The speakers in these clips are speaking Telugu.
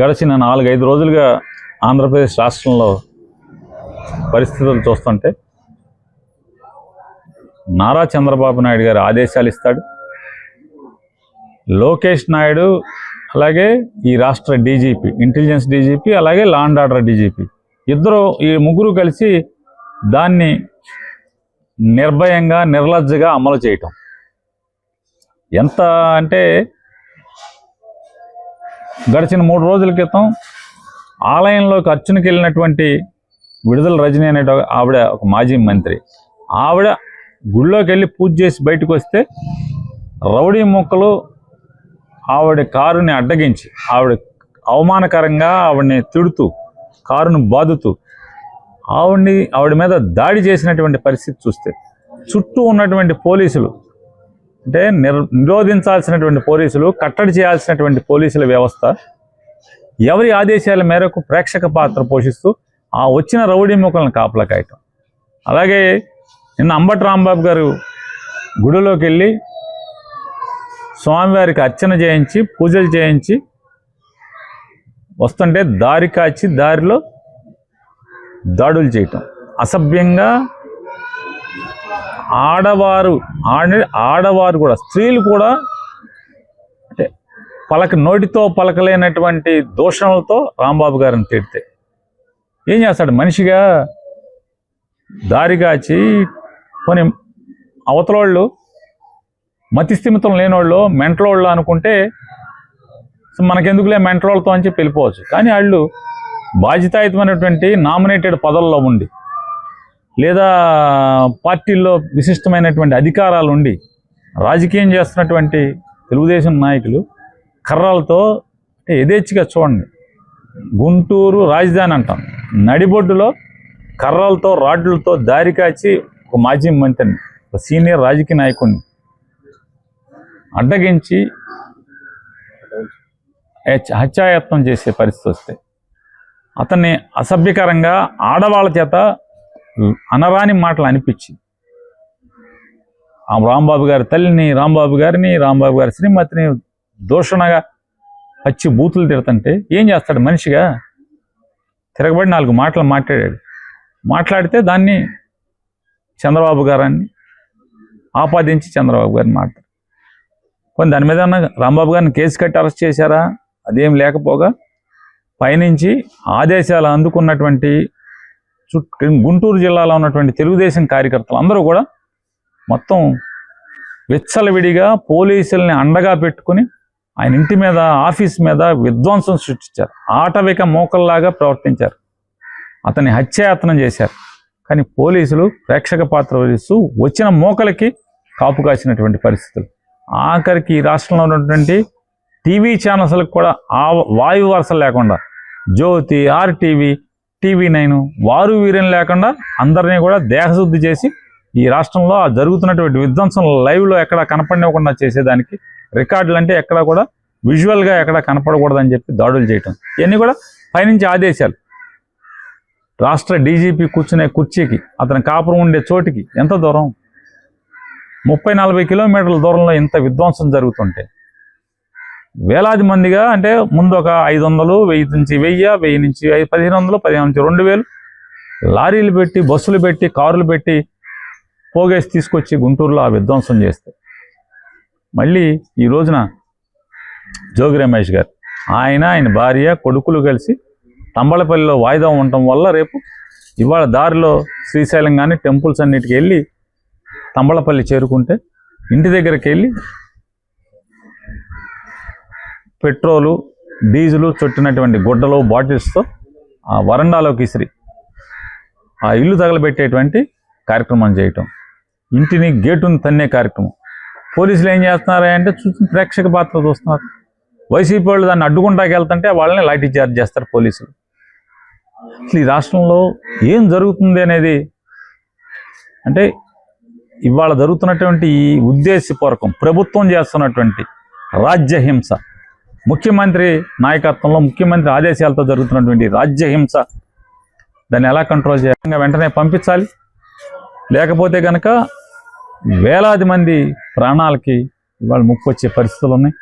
గడిచిన నాలుగైదు రోజులుగా ఆంధ్రప్రదేశ్ రాష్ట్రంలో పరిస్థితులు చూస్తుంటే నారా చంద్రబాబు నాయుడు గారు ఆదేశాలు ఇస్తాడు. లోకేష్ నాయుడు అలాగే ఈ రాష్ట్ర డీజీపీ ఇంటెలిజెన్స్ డీజీపీ అలాగే లా అండ్ ఆర్డర్ డీజీపీ ఇద్దరు ఈ ముగ్గురు కలిసి దాన్ని నిర్భయంగా నిర్లజ్జగా అమలు చేయటం. ఎంత అంటే గడిచిన మూడు రోజుల క్రితం ఆలయంలోకి అర్చనకి వెళ్ళినటువంటి విడుదల రజని అనే ఆవిడ ఒక మాజీ మంత్రి. ఆవిడ గుళ్ళోకి వెళ్ళి పూజ చేసి బయటకు వస్తే రౌడీ మొక్కలు ఆవిడ కారుని అడ్డగించి ఆవిడ అవమానకరంగా ఆవిడని తిడుతూ కారును బాదుతూ ఆవిడ్ని ఆవిడ మీద దాడి చేసినటువంటి పరిస్థితి చూస్తే చుట్టూ ఉన్నటువంటి పోలీసులు అంటే నిర్ నిరోధించాల్సినటువంటి పోలీసులు కట్టడి చేయాల్సినటువంటి పోలీసుల వ్యవస్థ. ఎవరి ఆదేశాల మేరకు ప్రేక్షక పాత్ర పోషిస్తూ ఆ వచ్చిన రౌడీ ముఖలను కాపలా కాయటం. అలాగే నిన్న అంబటి రాంబాబు గారు గుడిలోకి వెళ్ళి స్వామివారికి అర్చన చేయించి పూజలు చేయించి వస్తుంటే దారి కాచి దారిలో దాడులు చేయటం. అసభ్యంగా ఆడవారు ఆడ ఆడవారు కూడా స్త్రీలు కూడా అంటే పలక నోటితో పలకలేనటువంటి దూషణలతో రాంబాబు గారిని తిడితే ఏం చేస్తాడు మనిషిగా? దారిగాచి కొన్ని అవతలోళ్ళు మతిస్థిమితం లేనోళ్ళు మెంటలోళ్ళు అనుకుంటే మనకెందుకులే మెంటలోళ్ళతో అని చెప్పి వెళ్ళిపోవచ్చు. కానీ వాళ్ళు బాధ్యతాయుతమైనటువంటి నామినేటెడ్ పదవుల్లో ఉండి లేదా పార్టీల్లో విశిష్టమైనటువంటి అధికారాలు ఉండి రాజకీయం చేస్తున్నటువంటి తెలుగుదేశం నాయకులు కర్రలతో అంటే యథేచ్ఛగా చూడండి. గుంటూరు రాజధాని అంటాం. నడిబొడ్డులో కర్రలతో రాడ్లతో దారి కాచి ఒక మాజీ మంత్రిని ఒక సీనియర్ రాజకీయ నాయకుడిని అడ్డగించి హత్యాయత్నం చేసే పరిస్థితి వస్తే అతన్ని అసభ్యకరంగా ఆడవాళ్ళ చేత అనరాని మాటలు అనిపించింది. ఆ రాంబాబు గారి తల్లిని రాంబాబు గారిని రాంబాబు గారి శ్రీమతిని దూషణగా పచ్చి బూతులు తిడుతుంటే ఏం చేస్తాడు మనిషిగా? తిరగబడి నాలుగు మాటలు మాట్లాడాడు. మాట్లాడితే దాన్ని చంద్రబాబు గారని ఆపాదించి చంద్రబాబు గారిని మాట్లాడు. కొన్ని దాని మీద రాంబాబు గారిని కేసు కట్టి అరెస్ట్ చేశారా? అదేం లేకపోగా పైనుంచి ఆదేశాలు అందుకున్నటువంటి చుట్టూ గుంటూరు జిల్లాలో ఉన్నటువంటి తెలుగుదేశం కార్యకర్తలు అందరూ కూడా మొత్తం విచ్చలవిడిగా పోలీసుల్ని అండగా పెట్టుకుని ఆయన ఇంటి మీద ఆఫీస్ మీద విధ్వంసం సృష్టించారు. ఆటవిక మోకల్లాగా ప్రవర్తించారు. అతన్ని హత్యాయత్నం చేశారు. కానీ పోలీసులు ప్రేక్షక పాత్ర వహిస్తూ వచ్చిన మోకలకి కాపు కాసినటువంటి పరిస్థితులు. ఆఖరికి ఈ రాష్ట్రంలో ఉన్నటువంటి టీవీ ఛానల్స్లకు కూడా ఆ వాయు వరుస లేకుండా జ్యోతి ఆర్టీవీ టీవీ నైన్ వారు వీరం లేకుండా అందరినీ కూడా దేహశుద్ధి చేసి ఈ రాష్ట్రంలో ఆ జరుగుతున్నటువంటి విధ్వంసం లైవ్లో ఎక్కడ కనపడనివ్వకుండా చేసేదానికి రికార్డులు అంటే ఎక్కడ కూడా విజువల్గా ఎక్కడ కనపడకూడదని చెప్పి దాడులు చేయటం. ఇవన్నీ కూడా పైనుంచి ఆదేశాలు. రాష్ట్ర డీజీపీ కూర్చునే కుర్చీకి అతని కాపురం ఉండే చోటికి ఎంత దూరం? ముప్పై నలభై కిలోమీటర్ల దూరంలో ఇంత విధ్వంసం జరుగుతుంటే వేలాది మందిగా అంటే ముందు ఒక ఐదు వందలు వెయ్యి నుంచి వెయ్యి వెయ్యి నుంచి పదిహేను వందలు పదిహేను నుంచి రెండు వేలు. లారీలు పెట్టి బస్సులు పెట్టి కారులు పెట్టి పోగేసి తీసుకొచ్చి గుంటూరులో ఆ విధ్వంసం చేస్తే. మళ్ళీ ఈ రోజున జోగి రమేష్ గారు ఆయన ఆయన భార్య కొడుకులు కలిసి తంబళపల్లిలో వాయిదా ఉండటం వల్ల రేపు ఇవాళ దారిలో శ్రీశైలం కానీ టెంపుల్స్ అన్నిటికి వెళ్ళి తంబళపల్లి చేరుకుంటే ఇంటి దగ్గరికి వెళ్ళి పెట్రోలు డీజిలు చుట్టినటువంటి గుడ్డలు బాటిల్స్తో ఆ వరండాలోకి ఇసిరి ఆ ఇల్లు తగలబెట్టేటువంటి కార్యక్రమం చేయటం. ఇంటిని గేటుని తన్నే కార్యక్రమం. పోలీసులు ఏం చేస్తున్నారు అంటే చూసి ప్రేక్షక పాత్ర చూస్తున్నారు. వైసీపీ వాళ్ళు దాన్ని అడ్డుకుంటాకి వెళ్తుంటే వాళ్ళని లాఠీ చార్జ్ చేస్తారు పోలీసులు. అసలు ఈ రాష్ట్రంలో ఏం జరుగుతుంది అనేది అంటే ఇవాళ జరుగుతున్నటువంటి ఈ ఉద్దేశపూర్వకం ప్రభుత్వం చేస్తున్నటువంటి రాజ్యహింస ముఖ్యమంత్రి నాయకత్వంలో ముఖ్యమంత్రి ఆదేశాలతో జరుగుతున్నటువంటి రాజ్యహింస దాన్ని ఎలా కంట్రోల్ చేయాలి? వెంటనే పంపించాలి. లేకపోతే కనుక వేలాది మంది ప్రాణాలకి ఇవాళ ముప్పు వచ్చే పరిస్థితులు ఉన్నాయి.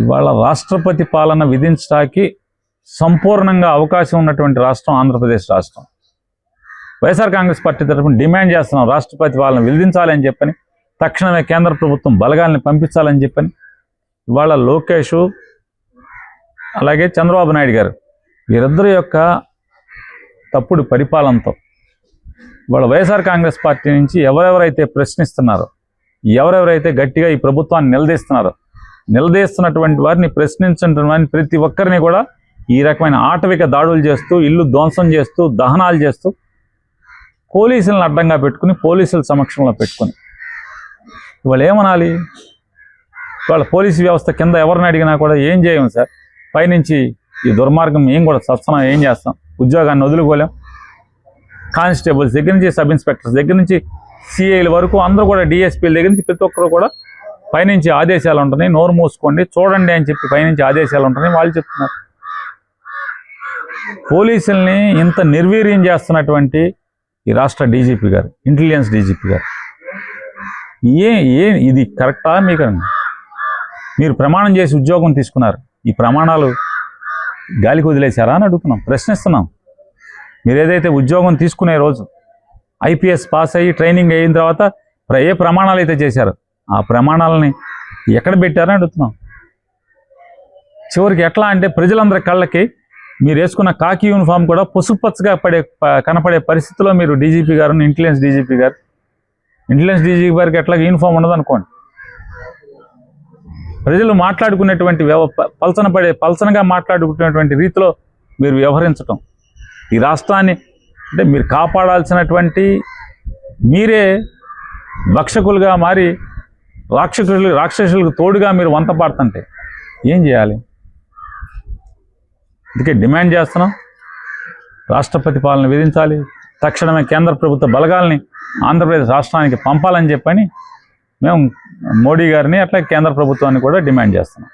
ఇవాళ రాష్ట్రపతి పాలన విధించడానికి సంపూర్ణంగా అవకాశం ఉన్నటువంటి రాష్ట్రం ఆంధ్రప్రదేశ్ రాష్ట్రం. వైఎస్ఆర్ కాంగ్రెస్ పార్టీ తరఫున డిమాండ్ చేస్తున్నాం రాష్ట్రపతి వాళ్ళని విధించాలని చెప్పని తక్షణమే కేంద్ర ప్రభుత్వం బలగాల్ని పంపించాలని చెప్పని ఇవాళ లోకేష్ అలాగే చంద్రబాబు నాయుడు గారు వీరిద్దరి యొక్క తప్పుడు పరిపాలనతో వాళ్ళ వైఎస్ఆర్ కాంగ్రెస్ పార్టీ నుంచి ఎవరెవరైతే ప్రశ్నిస్తున్నారో ఎవరెవరైతే గట్టిగా ఈ ప్రభుత్వాన్ని నిలదీస్తున్నారో నిలదీస్తున్నటువంటి వారిని ప్రశ్నించినటువంటి ప్రతి ఒక్కరిని కూడా ఈ రకమైన ఆటవిక దాడులు చేస్తూ ఇల్లు ధ్వంసం చేస్తూ దహనాలు చేస్తూ పోలీసులను అడ్డంగా పెట్టుకుని పోలీసుల సమక్షంలో పెట్టుకుని ఇవాళ ఏమనాలి వాళ్ళ పోలీసు వ్యవస్థ కింద ఎవరిని అడిగినా కూడా ఏం చేయము సార్? పైనుంచి ఈ దుర్మార్గం ఏం కూడా సత్సనం ఏం చేస్తాం? ఉద్యోగాన్ని వదులుకోలేం. కానిస్టేబుల్స్ దగ్గర నుంచి సబ్ ఇన్స్పెక్టర్స్ దగ్గర నుంచి సిఐల వరకు అందరూ కూడా డిఎస్పీల దగ్గర నుంచి ప్రతి ఒక్కరు కూడా పైనుంచి ఆదేశాలు ఉంటున్నాయి. నోరు మూసుకోండి చూడండి అని చెప్పి పైనుంచి ఆదేశాలు ఉంటున్నాయి. వాళ్ళు చెప్తున్నారు. పోలీసుల్ని ఇంత నిర్వీర్యం చేస్తున్నటువంటి ఈ రాష్ట్ర డీజీపీ గారు ఇంటెలిజెన్స్ డీజీపీ గారు. ఏ ఏ ఇది కరెక్టా మీకు మీరు ప్రమాణం చేసి ఉద్యోగం తీసుకున్నారు. ఈ ప్రమాణాలు గాలికి వదిలేశారా అని అడుగుతున్నాం ప్రశ్నిస్తున్నాం. మీరు ఏదైతే ఉద్యోగం తీసుకునే రోజు ఐపీఎస్ పాస్ అయ్యి ట్రైనింగ్ అయిన తర్వాత ఏ ప్రమాణాలు అయితే చేశారు ఆ ప్రమాణాలని ఎక్కడ పెట్టారని అడుగుతున్నాం. చివరికి ఎట్లా అంటే ప్రజలందరి కళ్ళకి మీరు వేసుకున్న కాకి యూనిఫామ్ కూడా పసుపచ్చగా పడే ప- కనపడే పరిస్థితిలో మీరు డీజీపీ గారు ఇంటెలిజెన్స్ డీజీపీ గారు ఇంటెలిజెన్స్ డీజీపీ గారికి ఎట్లా యూనిఫామ్ ఉండదు అనుకోండి ప్రజలు మాట్లాడుకునేటువంటి వ్యవ పలసన పడే పలసనగా మాట్లాడుకునేటువంటి రీతిలో మీరు వ్యవహరించటం. ఈ రాష్ట్రాన్ని అంటే మీరు కాపాడాల్సినటువంటి మీరే భక్షకులుగా మారి రాక్షసులు రాక్షసులకు తోడుగా మీరు వంత పాడుతుంటే ఏం చేయాలి? అందుకే డిమాండ్ చేస్తున్నాం. రాష్ట్రపతి పాలన విధించాలి. తక్షణమే కేంద్ర ప్రభుత్వ బలగాల్ని ఆంధ్రప్రదేశ్ రాష్ట్రానికి పంపాలని చెప్పని మేము మోడీ గారిని అట్లా కేంద్ర ప్రభుత్వాన్ని కూడా డిమాండ్ చేస్తున్నాం.